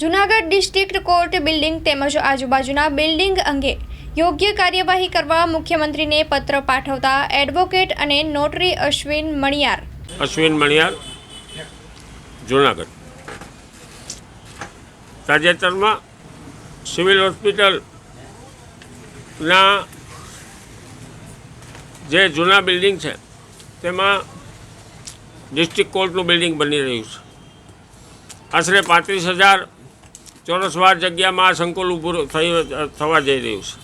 Junagadh district court building તેમજ આજુબાજુના building અંગે યોગ્ય કાર્યવાહી કરવા મુખ્યમંત્રીને પત્ર પાઠવતા એડવોકેટ અને નોટરી અશ્વિન મણિયાર. અશ્વિન મણિયાર, જુનાગઢ. તાજેતરમાં સિવિલ હોસ્પિટલના જે જૂના બિલ્ડિંગ છે, તેમાં ડિસ્ટ્રિક્ટ કોર્ટનું બિલ્ડિંગ બની રહ્યું છે. આશરે પાંત્રીસ હજાર ચોરસ વાર જગ્યામાં આ સંકુલ ઊભું થઈ થવા જઈ રહ્યું છે.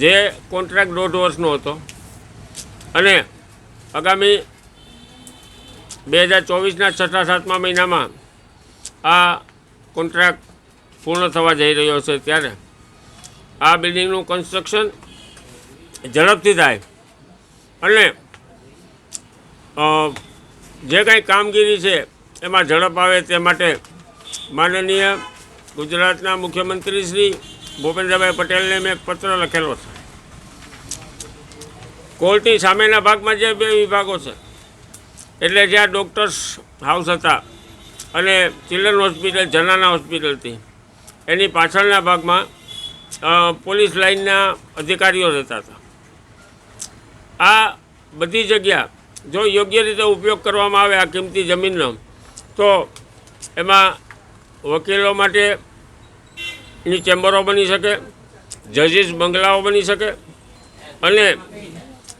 જે કોન્ટ્રાક્ટ દોઢ વર્ષનો હતો અને આગામી બે હજાર ચોવીસના છઠ્ઠા, સાતમા મહિનામાં આ કોન્ટ્રાક્ટ પૂર્ણ થવા જઈ રહ્યો છે ત્યારે આ બિલ્ડિંગનું કન્સ્ટ્રક્શન ઝડપથી થાય અને જે કાંઈ કામગીરી છે એમાં ઝડપ આવે તે માટે માનનીય ગુજરાતના મુખ્યમંત્રી શ્રી ભૂપેન્દ્રભાઈ પટેલને મેં એક પત્ર લખેલો છે. કોર્ટની સામેના ભાગમાં જે બે વિભાગો છે, એટલે જ્યાં ડૉક્ટર્સ હાઉસ હતા અને ચિલ્ડ્રન હોસ્પિટલ, જનાના હોસ્પિટલથી, એની પાછળના ભાગમાં પોલીસ લાઇનના અધિકારીઓ રહેતા હતા. આ બધી જગ્યા જો યોગ્ય રીતે ઉપયોગ કરવામાં આવે આ કિંમતી જમીનનો, તો એમાં વકીલો માટેની ચેમ્બરો બની શકે, જજીસ બંગલાઓ બની શકે. અને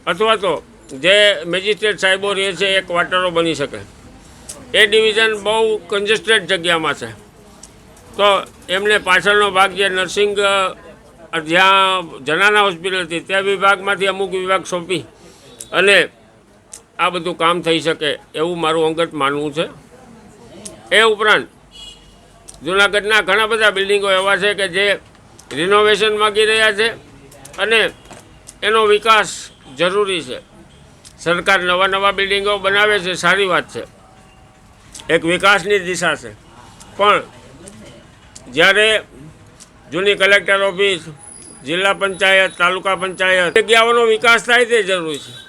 અથવા તો જે મેજિસ્ટ્રેટ સાહેબો રહે છે એ ક્વાર્ટરો બની શકે. એ ડિવિઝન બહુ કન્જેસ્ટેડ જગ્યામાં છે. તો એમને પાછળનો ભાગ જે નર્સિંગ જ્યાં જનાના હોસ્પિટલ હતી તે વિભાગમાંથી અમુક વિભાગ સોંપી અને આ બધું કામ થઈ શકે એવું મારું અંગત માનવું છે. એ ઉપરાંત જૂનાગઢના ઘણા બધા બિલ્ડિંગો એવા છે કે જે રિનોવેશન માગી રહ્યા છે અને એનો વિકાસ જરૂરી છે. સરકાર નવા નવા બિલ્ડિંગો બનાવે છે, સારી વાત છે. એક વિકાસની દિશા છે. પણ જ્યારે જૂની કલેક્ટર ઓફિસ, જિલ્લા પંચાયત, તાલુકા પંચાયત જગ્યાઓનો વિકાસ થાય તે જરૂરી છે.